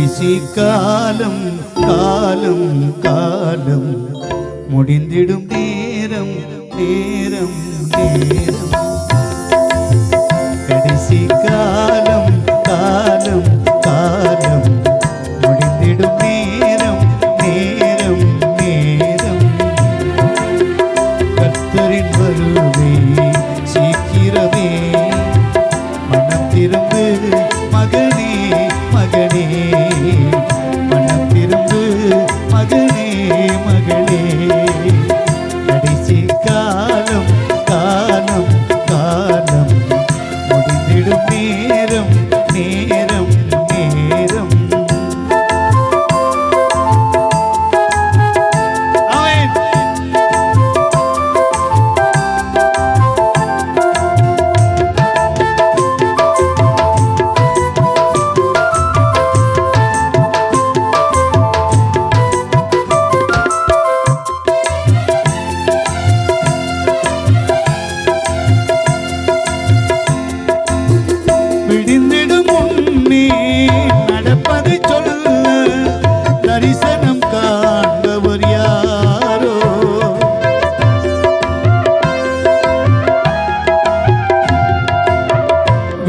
கடைசி காலம் காலம் காலம். முடிந்திடும் நேரம் நேரம் நேரம். கடைசி காலம்.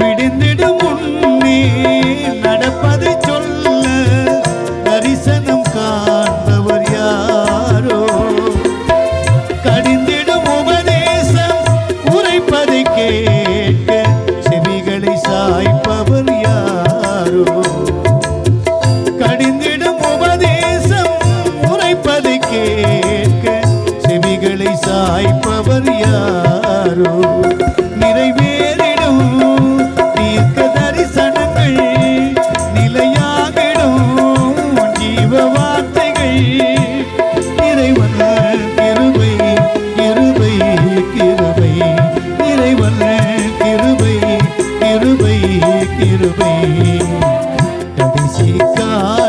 விடிந்திடும் உன்னே. நடப்பதை சொல்ல தரிசனம் காண்பவர் யாரோ? கடிந்திடும் உபதேசம் உரைப்பதை கேட்க செவிகளை சாய்ப்பவர் யாரோ? கடிந்திடும் உபதேசம் உரைப்பதை கேட்க செவிகளை சாய்ப்பவர் யார்? का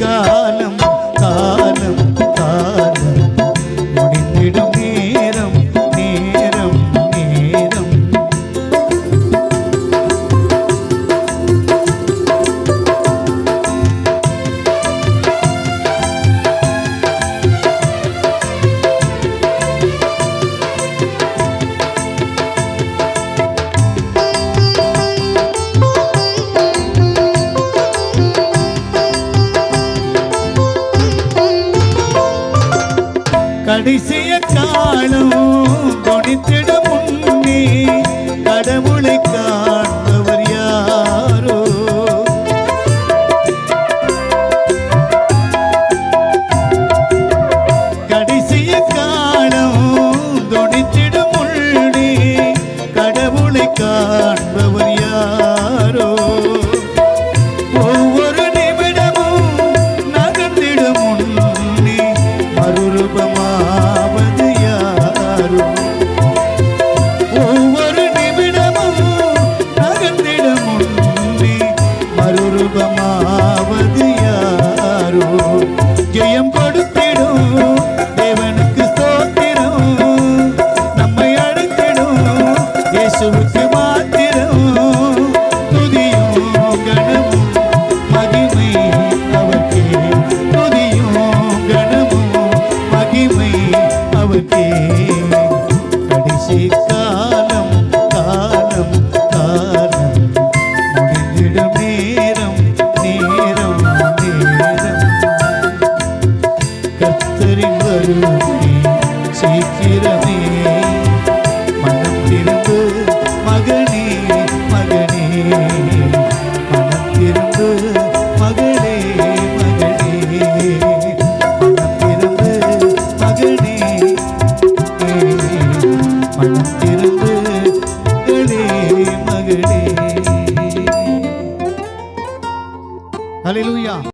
കാലം കാ em cima மந்திரமே மனம் திரும்பு அலிலுயா